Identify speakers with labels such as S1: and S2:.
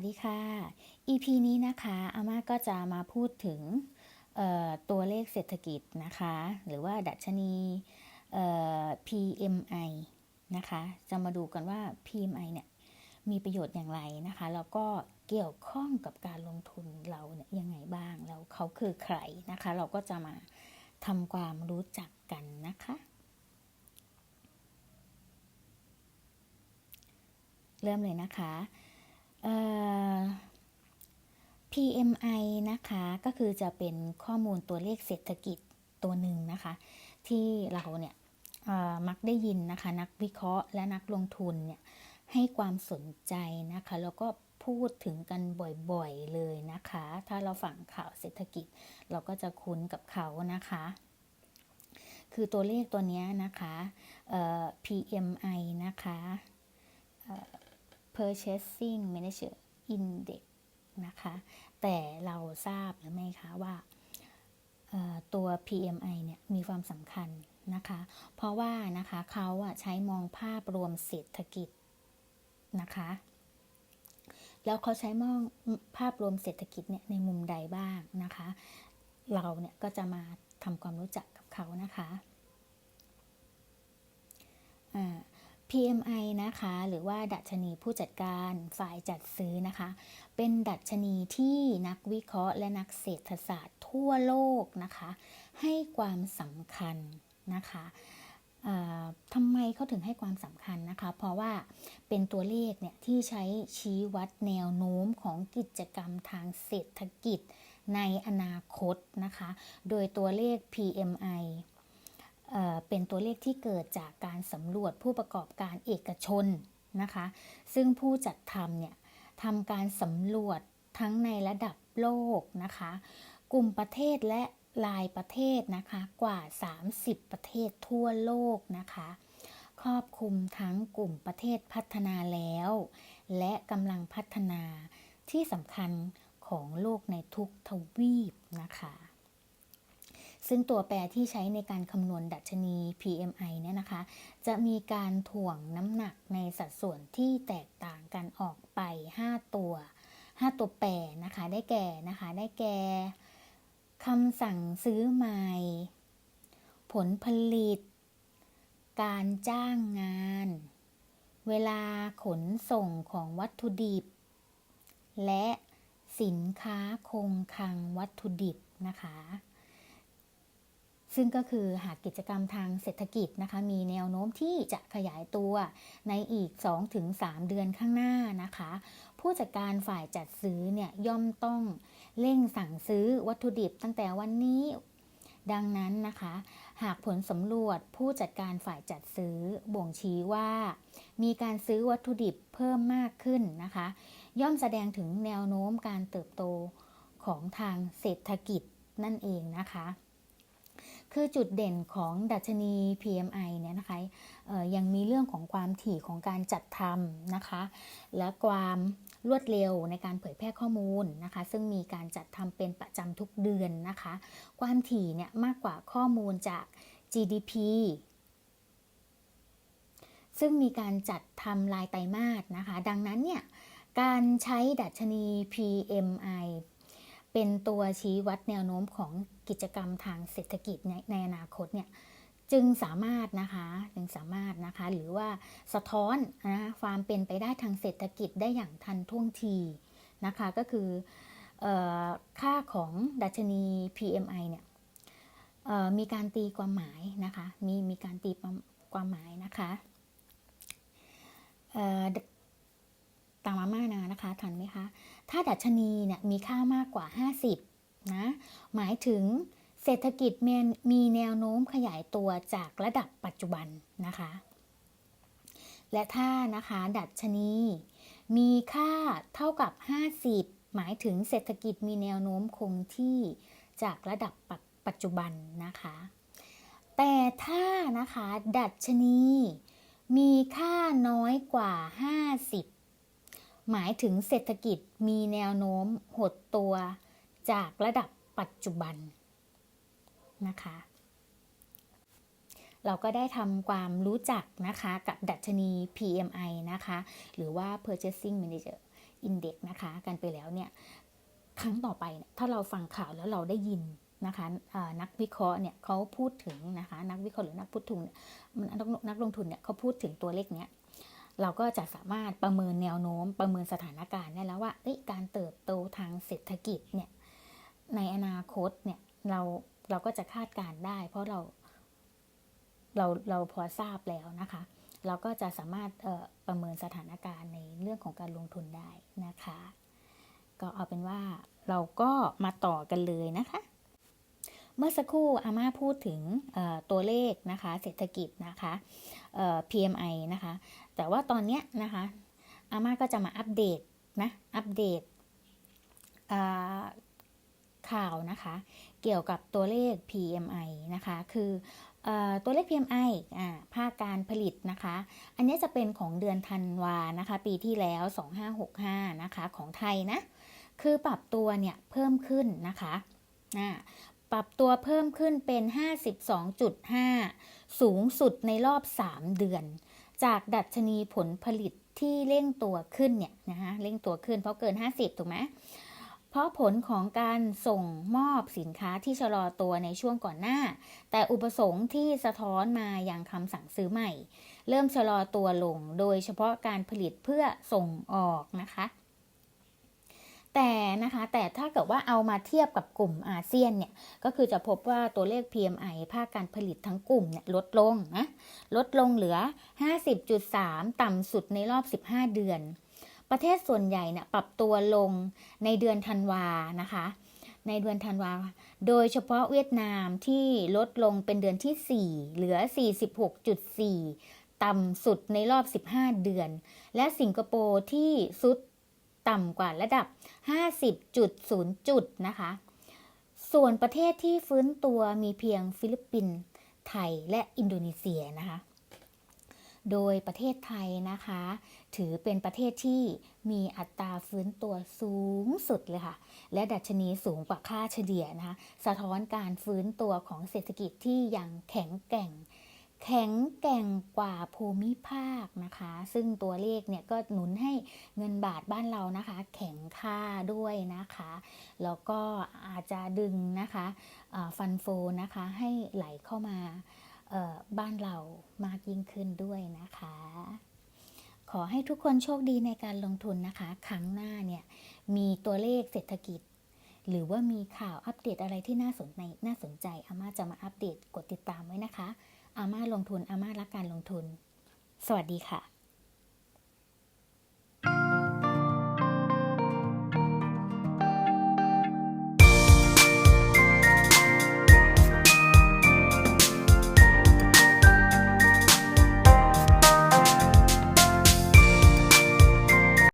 S1: วัสดีค่ะ EP นี้นะคะอาม่าก็จะมาพูดถึงตัวเลขเศรษฐกิจนะคะ หรือว่าดัชนี PMI นะคะ จะมาดูกันว่า PMI เนี่ยมีประโยชน์อย่างไรนะคะ แล้วก็เกี่ยวข้องกับการลงทุนเราเนี่ยยังไงบ้าง แล้วเขาคือใครนะคะ เราก็จะมาทำความรู้จักกันนะคะ เริ่มเลยนะคะ PMI นะคะก็คือจะเป็นข้อมูลตัวเลขเศรษฐกิจตัวหนึ่งนะคะ ที่เราเนี่ยมักได้ยินนะคะ นักวิเคราะห์และนักลงทุนเนี่ยให้ความสนใจนะคะ แล้วก็พูดถึงกันบ่อยๆเลยนะคะ ถ้าเราฟังข่าวเศรษฐกิจ เราก็จะคุ้นกับเขานะคะ คือตัวเลขตัวนี้นะคะ PMI นะคะ Purchasing Manager Index นะคะ แต่เราทราบหรือไม่คะว่าตัว PMI เนี่ยมีความสำคัญนะคะ เพราะว่านะคะเขาใช้มองภาพรวมเศรษฐกิจนะคะ แล้วเขาใช้มองภาพรวมเศรษฐกิจเนี่ยในมุมใดบ้างนะคะ เราเนี่ยก็จะมาทำความรู้จักกับเขานะคะอ่า PMI นะคะ หรือว่าดัชนีผู้จัดการฝ่ายจัดซื้อนะคะ เป็นดัชนีที่นักวิเคราะห์และนักเศรษฐศาสตร์ทั่วโลกนะคะ ให้ความสำคัญนะคะทำไมเขาถึงให้ความสำคัญนะคะ เพราะว่าเป็นตัวเลขเนี่ยที่ใช้ชี้วัดแนวโน้มของกิจกรรมทางเศรษฐกิจในอนาคตนะคะ โดยตัวเลข PMI เป็นตัวเลขที่เกิดจากการสำรวจผู้ประกอบการเอกชนนะคะ ซึ่งผู้จัดทำเนี่ยทำการสำรวจทั้งในระดับโลกนะคะ กลุ่มประเทศและรายประเทศนะคะกว่า 30 ประเทศทั่วโลกนะคะ ครอบคลุมทั้งกลุ่มประเทศพัฒนาแล้ว และกำลังพัฒนาที่สำคัญของโลกในทุกทวีปนะคะ ซึ่งตัวแปรที่ใช้ในการคำนวณดัชนี PMI เนี่ยนะคะ จะมีการถ่วงน้ำหนักในสัดส่วนที่แตกต่างกันออกไป 5 ตัว 5 ตัวแปรนะคะ ได้แก่นะคะ ได้แก่คำสั่งซื้อใหม่ ผลผลิต การจ้างงาน เวลาขนส่งของวัตถุดิบ และสินค้าคงคลังวัตถุดิบนะคะ ซึ่งก็คือหากกิจกรรมทางเศรษฐกิจนะคะ มีแนวโน้มที่จะขยายตัวในอีก 2-3 เดือนข้างหน้านะคะ ผู้จัดการฝ่ายจัดซื้อเนี่ยย่อมต้องเร่งสั่งซื้อวัตถุดิบตั้งแต่วันนี้ดังนั้นนะคะ หากผลสำรวจผู้จัดการฝ่ายจัดซื้อบ่งชี้ว่า มีการซื้อวัตถุดิบเพิ่มมากขึ้นนะคะ ย่อมแสดงถึงแนวโน้มการเติบโตของทางเศรษฐกิจนั่นเองนะคะ คือจุดเด่นของดัชนี PMI เนี่ยนะคะยังมีเรื่องของความถี่ของการจัดทำนะคะ และความรวดเร็วในการเผยแพร่ข้อมูลนะคะ ซึ่งมีการจัดทำเป็นประจำทุกเดือนนะคะ ความถี่เนี่ยมากกว่าข้อมูลจาก GDP ซึ่งมีการจัดทำรายไตรมาสนะคะ ดังนั้นเนี่ยการใช้ดัชนี PMI เป็นตัวชี้วัดแนวโน้มของกิจกรรมทางเศรษฐกิจในในอนาคตเนี่ยจึงสามารถนะคะจึงสามารถนะคะ หรือว่าสะท้อนนะความเป็นไปได้ทางเศรษฐกิจได้อย่างทันท่วงทีนะคะ ก็คือออค่าของดัชนี PMI เนี่ยมีการตีความหมายนะคะ มีมีการตีความหมายนะคะ ตามมาม่านานะคะทันไหมคะ ถ้าดัชนีเนี่ยมีค่ามากกว่า 50 นะ หมายถึงเศรษฐกิจมีมีแนวโน้มขยายตัวจากระดับปัจจุบันนะคะ และถ้านะคะดัชนี มีค่าเท่ากับ 50 หมายถึงเศรษฐกิจมีแนวโน้มคงที่จากระดับปัจปัจจุบันนะคะ แต่ถ้านะคะดัชนีมีค่าน้อยกว่า 50 หมายถึงเศรษฐกิจมีแนวโน้มหดตัวจากระดับปัจจุบันนะคะ เราก็ได้ทำความรู้จักนะคะกับดัชนี PMI นะคะ หรือว่า Purchasing Manager Index นะคะกันไปแล้วเนี่ย ครั้งต่อไปถ้าเราฟังข่าวแล้วเราได้ยินนะคะนักวิเคราะห์เนี่ยเขาพูดถึงนะคะนักวิเคราะห์หรือนักพูดทุนเนี่ยมันนักนักลงทุนเนี่ยเขาพูดถึงตัวเลขเนี้ย เราก็จะสามารถประเมินแนวโน้มประเมินสถานการณ์ได้แล้วว่าการเติบโตทางเศรษฐกิจเนี่ยในอนาคตเนี่ยเราเราก็จะคาดการได้ เพราะเราเราเราพอทราบแล้วนะคะ เราก็จะสามารถประเมินสถานการณ์ในเรื่องของการลงทุนได้นะคะ ก็เอาเป็นว่าเราก็มาต่อกันเลยนะคะ เมื่อสักครู่อาม่าพูดถึงตัวเลขนะคะ เศรษฐกิจนะคะ PMI นะคะ แต่ว่าตอนเนี้ยนะคะอาม่าก็จะมาอัปเดตนะอัปเดตข่าวนะคะ เกี่ยวกับตัวเลข PMI นะคะ คืออตัวเลข PMI ภาคการผลิตนะคะ อันนี้จะเป็นของเดือนธันวานะคะ ปีที่แล้ว 2565 นะคะ ของไทยนะ คือปรับตัวเนี่ยเพิ่มขึ้นนะคะอ่า ปรับตัวเพิ่มขึ้นเป็น 52.5 สูงสุดในรอบ 3 เดือน จากดัชนีผลผลิตที่เร่งตัวขึ้นเนี่ยนะคะเร่งตัวขึ้นเพราะเกิน 50 ถูกไหมเพราะผลของการส่งมอบสินค้าที่ชะลอตัวในช่วงก่อนหน้า แต่อุปสงค์ที่สะท้อนมาอย่างคำสั่งซื้อใหม่ เริ่มชะลอตัวลง โดยเฉพาะการผลิตเพื่อส่งออกนะคะ แต่นะคะแต่ถ้าเกิดว่าเอามาเทียบกับกลุ่มอาเซียนเนี่ยก็คือจะพบว่าตัวเลข PMI ภาคการผลิตทั้งกลุ่มเนี่ยลดลงนะลดลงเหลือ 50.3 ต่ำสุดในรอบ 15 เดือน ประเทศส่วนใหญ่เนี่ยปรับตัวลงในเดือนธันวานะคะ ในเดือนธันวา โดยเฉพาะเวียดนามที่ลดลงเป็นเดือนที่ 4 เหลือ 46.4 ต่ำสุดในรอบ 15 เดือน และสิงคโปร์ที่สุด ต่ำกว่าระดับ 50.0 จุดนะคะ ส่วนประเทศที่ฟื้นตัวมีเพียงฟิลิปปินส์ไทยและอินโดนีเซียนะคะ โดยประเทศไทยนะคะ ถือเป็นประเทศที่มีอัตราฟื้นตัวสูงสุดเลยค่ะ และดัชนีสูงกว่าค่าเฉลี่ยนะคะ สะท้อนการฟื้นตัวของเศรษฐกิจที่ยังแข็งแกร่ง แข็งแกร่งกว่าภูมิภาคนะคะ ซึ่งตัวเลขเนี่ยก็หนุนให้เงินบาทบ้านเรานะคะ แข็งค่าด้วยนะคะ แล้วก็อาจจะดึงนะคะฟันโฟนะคะให้ไหลเข้ามาบ้านเรามากยิ่งขึ้นด้วยนะคะ ขอให้ทุกคนโชคดีในการลงทุนนะคะ ครั้งหน้าเนี่ยมีตัวเลขเศรษฐกิจ หรือว่ามีข่าวอัปเดตอะไรที่น่าสนใจน่าสนใจอาม่าจะมาอัปเดตกดติดตามไว้นะคะ อาม่าลงทุนอาม่ารักการลงทุน สวัสดีค่ะ